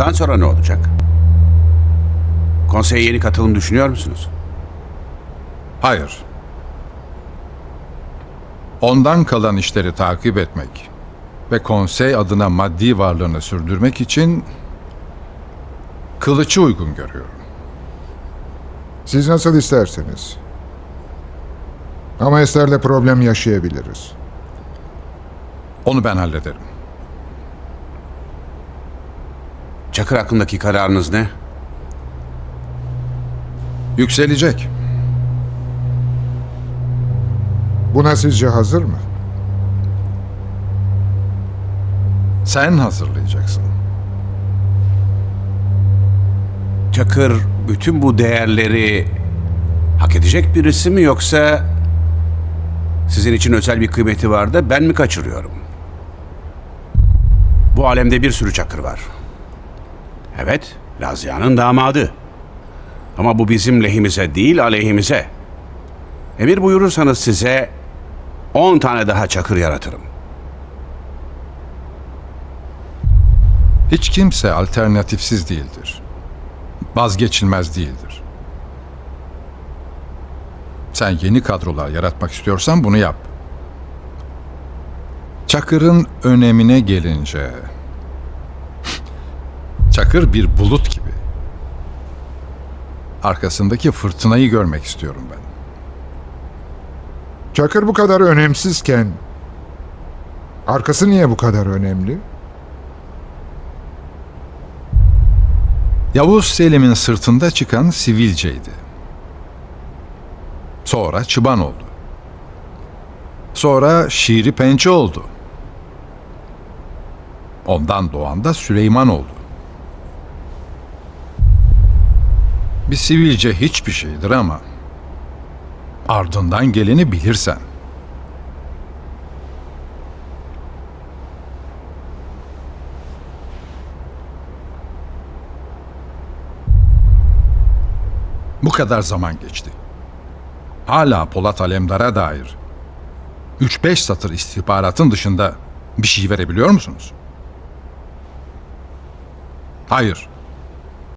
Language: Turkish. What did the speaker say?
Bundan sonra ne olacak? Konseye yeni katılım düşünüyor musunuz? Hayır. Ondan kalan işleri takip etmek ve konsey adına maddi varlığını sürdürmek için kılıcı uygun görüyorum. Siz nasıl isterseniz. Ama Ester'le problem yaşayabiliriz. Onu ben hallederim. Çakır hakkındaki kararınız ne? Yükselecek. Buna sizce hazır mı? Sen hazırlayacaksın. Çakır bütün bu değerleri hak edecek birisi mi yoksa sizin için özel bir kıymeti var da ben mi kaçırıyorum? Bu alemde bir sürü Çakır var. Evet, Lazia'nın damadı. Ama bu bizim lehimize değil aleyhimize. Emir buyurursanız size 10 tane daha Çakır yaratırım. Hiç kimse alternatifsiz değildir. Vazgeçilmez değildir. Sen yeni kadrolar yaratmak istiyorsan bunu yap. Çakır'ın önemine gelince... Çakır bir bulut gibi. Arkasındaki fırtınayı görmek istiyorum ben. Çakır bu kadar önemsizken arkası niye bu kadar önemli? Yavuz Selim'in sırtında çıkan sivilceydi. Sonra çıban oldu. Sonra şiiri pençe oldu. Ondan doğan da Süleyman oldu. Bir sivilce hiçbir şeydir ama ardından geleni bilirsen. Bu kadar zaman geçti. Hala Polat Alemdar'a dair 3-5 satır istihbaratın dışında bir şey verebiliyor musunuz? Hayır.